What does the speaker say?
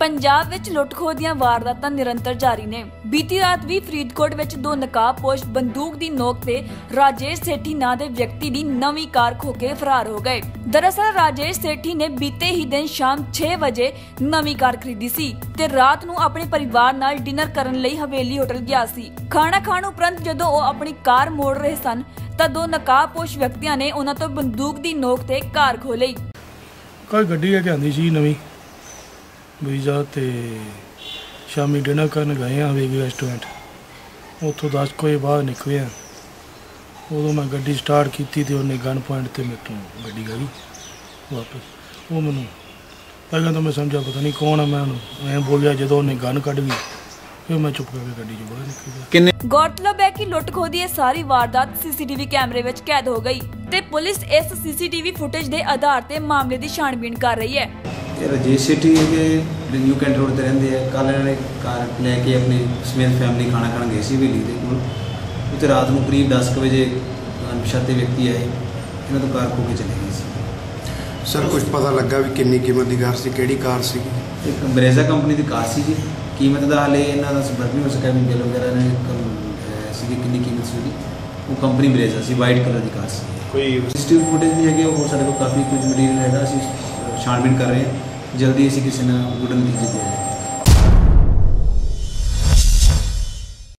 ਪੰਜਾਬ ਵਿੱਚ ਲੁੱਟ-ਖੋਹ ਦੀਆਂ ਵਾਰਦਾਤਾਂ ਨਿਰੰਤਰ ਜਾਰੀ ਨੇ। ਬੀਤੀ ਰਾਤ ਵੀ ਫਰੀਦਕੋਟ ਵਿੱਚ ਦੋ ਨਕਾਬਪੋਸ਼ ਬੰਦੂਕ ਦੀ ਨੋਕ ਤੇ ਰਾਜੇਸ਼ ਸੇਠੀ ਨਾਂ ਦੇ ਵਿਅਕਤੀ ਦੀ ਨਵੀਂ ਕਾਰ ਖੋ ਕੇ ਫਰਾਰ ਹੋ ਗਏ। ਦਰਅਸਲ, ਰਾਜੇਸ਼ ਸੇਠੀ ਨੇ ਬੀਤੇ ਹੀ ਦਿਨ ਸ਼ਾਮ 6 ਵਜੇ ਨਵੀਂ ਕਾਰ ਖਰੀਦੀ ਸੀ ਤੇ ਰਾਤ ਨੂੰ ਆਪਣੇ ਪਰਿਵਾਰ ਨਾਲ ਡਿਨਰ ਕਰਨ ਲਈ ਹਵੇਲੀ ਹੋਟਲ ਗਿਆ ਸੀ। ਖਾਣਾ ਖਾਣ ਉਪਰੰਤ ਜਦੋਂ ਉਹ ਆਪਣੀ ਕਾਰ ਮੋੜ ਰਹੇ ਸਨ, ਤਾਂ ਦੋ ਨਕਾਬਪੋਸ਼ ਵਿਅਕਤੀਆਂ ਨੇ ਉਹਨਾਂ ਤੋਂ ਬੰਦੂਕ ਦੀ ਨੋਕ ਤੇ ਕਾਰ ਖੋ ਲਈ। ਕੋਈ ਗੱਡੀ ਲੈ ਕੇ ਆਂਦੀ ਸੀ ਨਵੀਂ। ਵੀਜ਼ਾ ਤੇ ਸ਼ਾਮੀ ਡਿਨਰ ਕਰਨ ਗਏ ਆ ਵੇਗੀ ਰੈਸਟੋਰੈਂਟ ਉੱਥੋਂ 10 ਕੁ ਵਜੇ ਬਾਹਰ ਨਿਕਲੇ ਆ। ਉਦੋਂ ਮੈਂ ਗੱਡੀ ਸਟਾਰਟ ਕੀਤੀ ਤੇ ਉਹਨੇ ਗਨ ਪੁਆਇੰਟ ਤੇ ਮੇਰੇ ਤੋਂ ਗੱਡੀ ਗਈ ਵਾਪਸ। ਉਹ ਮੈਨੂੰ ਪਹਿਲਾਂ ਤਾਂ ਮੈਂ ਸਮਝਿਆ ਪਤਾ ਨਹੀਂ ਕੌਣ ਆ ਮੈਂ ਉਹਨੂੰ। ਐਂ ਬੋਲਿਆ ਜਦੋਂ ਉਹਨੇ ਗਨ ਕੱਢ ਲਈ ਫਿਰ ਮੈਂ ਚੁੱਪ ਕਰਕੇ ਗੱਡੀ 'ਚੋਂ ਬਾਹਰ ਨਿਕਲ ਗਿਆ ਕਿੰਨੇ ਗੌਰਤਲਬ ਹੈ ਕਿ ਲੁੱਟ-ਖੋਹ ਦੀ ਇਹ ਸਾਰੀ ਵਾਰਦਾਤ ਸੀਸੀਟੀਵੀ ਕੈਮਰੇ ਵਿੱਚ ਕੈਦ ਹੋ ਗਈ ਤੇ ਪੁਲਿਸ ਇਸ ਸੀਸੀਟੀਵੀ ਫੁਟੇਜ ਦੇ ਆਧਾਰ ਤੇ ਮਾਮਲੇ ਦੀ ਛਾਣਬੀਣ ਕਰ ਰਹੀ ਹੈ। ਇਹ ਰਜੇਸ਼ ਸੇਠੀ ਹੈਗੇ ਨਿਊ ਕੈਂਟ ਰੋਡ ਤੇ ਰਹਿੰਦੇ ਆ। ਕੱਲ੍ਹ ਇਹਨਾਂ ਨੇ ਕਾਰ ਲੈ ਕੇ ਆਪਣੀ ਸਮੇਤ ਫੈਮਿਲੀ ਖਾਣਾ ਖਾਣ ਗਏ ਸੀ ਹਵੇਲੀ ਦੇ ਕੋਲ। ਉੱਥੇ ਰਾਤ ਨੂੰ ਕਰੀਬ 10 ਕੁ ਵਜੇ ਅਣਪਛਾਤੇ ਵਿਅਕਤੀ ਆਏ। ਇਹਨਾਂ ਤੋਂ ਕਾਰ ਖੋ ਕੇ ਚਲੇ ਗਏ ਸੀ। ਸਰ ਕੁਝ ਪਤਾ ਲੱਗਾ ਵੀ ਕਿੰਨੀ ਕੀਮਤ ਦੀ ਕਾਰ ਸੀ ਕਿਹੜੀ ਕਾਰ ਸੀ? ਇੱਕ ਬਰੇਜ਼ਾ ਕੰਪਨੀ ਦੀ ਕਾਰ ਸੀ ਜੀ। ਕੀਮਤ ਦਾ ਹਾਲੇ ਇਹਨਾਂ ਦਾ ਸੰਪਰਕ ਨਹੀਂ ਹੋ ਸਕਿਆ। ਵੀ ਬਿੱਲ ਵਗੈਰਾ ਨੇ ਸੀ ਕਿੰਨੀ ਕੀਮਤ ਸੀ ਉਹਦੀ ਉਹ ਕੰਪਨੀ ਬਰੇਜ਼ਾ ਸੀ ਵਾਈਟ ਕਲਰ ਦੀ ਕਾਰ ਸੀ। ਕੋਈ ਸਿਸਟਮ ਫੁਟੇਜ ਵੀ ਹੈਗੇ ਉਹ ਸਾਡੇ ਕੋਲ ਕਾਫੀ ਕੁਝ ਮਟੀਰੀਅਲ ਹੈਗਾ। ਅਸੀਂ ਅ, ਛਾਣਬੀਣ ਕਰ ਰਹੇ ਹਾਂ। ਜਲਦੀ ਅਸੀਂ ਕਿਸੇ ਨਾਲ ਗੁੱਡ ਨਤੀਜੇ ਦੇ